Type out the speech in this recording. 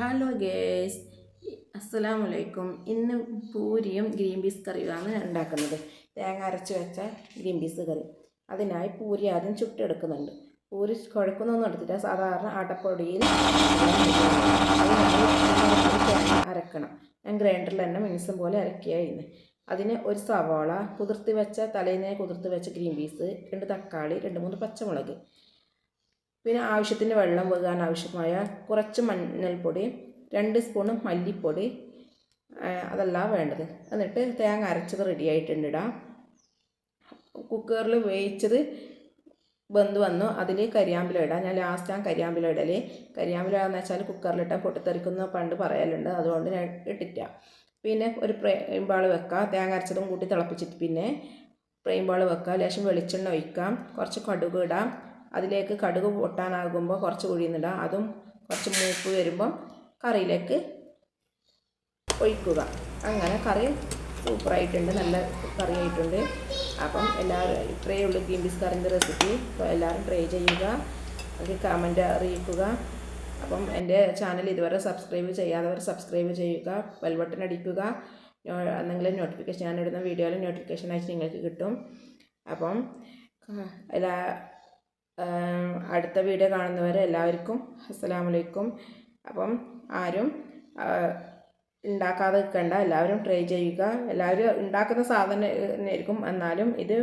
Hello guys അസ്സലാമു വലൈക്കും ഇന്ന് പൂരിയും ഗ്രീൻ പീസ് കറിയുമാണ് ഉണ്ടാക്കുന്നത്. തേങ്ങ അരച്ച് വെച്ച ഗ്രീൻ പീസ് കറി. അതിനായി പൂരി ആദ്യം ചുട്ടെടുക്കുന്നുണ്ട്. പൂരി കുഴക്കുന്നൊന്നും എടുത്തിട്ട് സാധാരണ ആട്ടപ്പൊടിയിൽ തേങ്ങ അരക്കണം. ഞാൻ ഗ്രൈൻഡറിൽ തന്നെ മിനിസം പോലെ അരക്കുകയായിരുന്നു അതിന് ഒരു സവാള കുതിർത്ത് വെച്ച തലേനെ കുതിർത്ത് വെച്ച ഗ്രീൻ പീസ് രണ്ട് തക്കാളി രണ്ട് മൂന്ന് പച്ചമുളക്. പിന്നെ ആവശ്യത്തിന് വെള്ളം വെക്കാൻ ആവശ്യമായ കുറച്ച് മഞ്ഞൾപ്പൊടി രണ്ട് സ്പൂണ് മല്ലിപ്പൊടി അതെല്ലാം വേണ്ടത്. എന്നിട്ട് തേങ്ങ അരച്ചത് റെഡി ആയിട്ടുണ്ട് ഇടാം കുക്കറിൽ വേവിച്ചത് വെന്ത് വന്നു. അതിൽ കരിയാമ്പില ഇടാം. ഞാൻ ലാസ്റ്റ് ആ കരിയാമ്പില ഇടൽ കരിയാമ്പില എന്ന് വെച്ചാൽ കുക്കറിലിട്ടാൽ പൊട്ടിത്തെറിക്കുന്ന പണ്ട് പറയലുണ്ട്. അതുകൊണ്ട് ഞാൻ ഇട്ടില്ല പിന്നെ ഒരു പ്രേമ്പാൾ വെക്കാം. തേങ്ങ അരച്ചതും കൂട്ടി തിളപ്പിച്ചിട്ട് പിന്നെ പ്രേമ്പാൾ വെക്കാം. ലേശം വെളിച്ചെണ്ണ ഒഴിക്കാം. കുറച്ച് കടുക് ഇടാം. അതിലേക്ക് കടുക് പൊട്ടാനാകുമ്പോൾ കുറച്ച് ഉഴുന്നിടാം അതും കുറച്ച് മൂപ്പ് വരുമ്പം കറിയിലേക്ക് ഒഴിക്കുക. അങ്ങനെ കറി സൂപ്പറായിട്ടുണ്ട് നല്ല കറിയായിട്ടുണ്ട് അപ്പം എല്ലാവരും ഇത്രയേ ഉള്ളൂ ഗ്രീൻ പീസ് കറിന്റെ റെസിപ്പി അപ്പോൾ എല്ലാവരും ട്രൈ ചെയ്യുക. അത് കമന്റ് അറിയിക്കുക. അപ്പം എന്റെ ചാനൽ ഇതുവരെ സബ്സ്ക്രൈബ് ചെയ്യാത്തവർ സബ്സ്ക്രൈബ് ചെയ്യുക. ബെൽ ബട്ടൺ അടിക്കുക. എന്തെങ്കിലും നോട്ടിഫിക്കേഷൻ ഞാൻ ഇടുന്ന വീഡിയോയിൽ നോട്ടിഫിക്കേഷൻ അയച്ച് നിങ്ങൾക്ക് കിട്ടും. അപ്പം എല്ലാ അടുത്ത വീഡിയോ കാണുന്നവരെ എല്ലാവർക്കും അസ്സലാമലൈക്കും അപ്പം ആരും ഉണ്ടാക്കാതെ നിൽക്കണ്ട. എല്ലാവരും ട്രൈ ചെയ്യുക. എല്ലാവരും ഉണ്ടാക്കുന്ന സാധനം ആയിരിക്കും. എന്നാലും ഇത്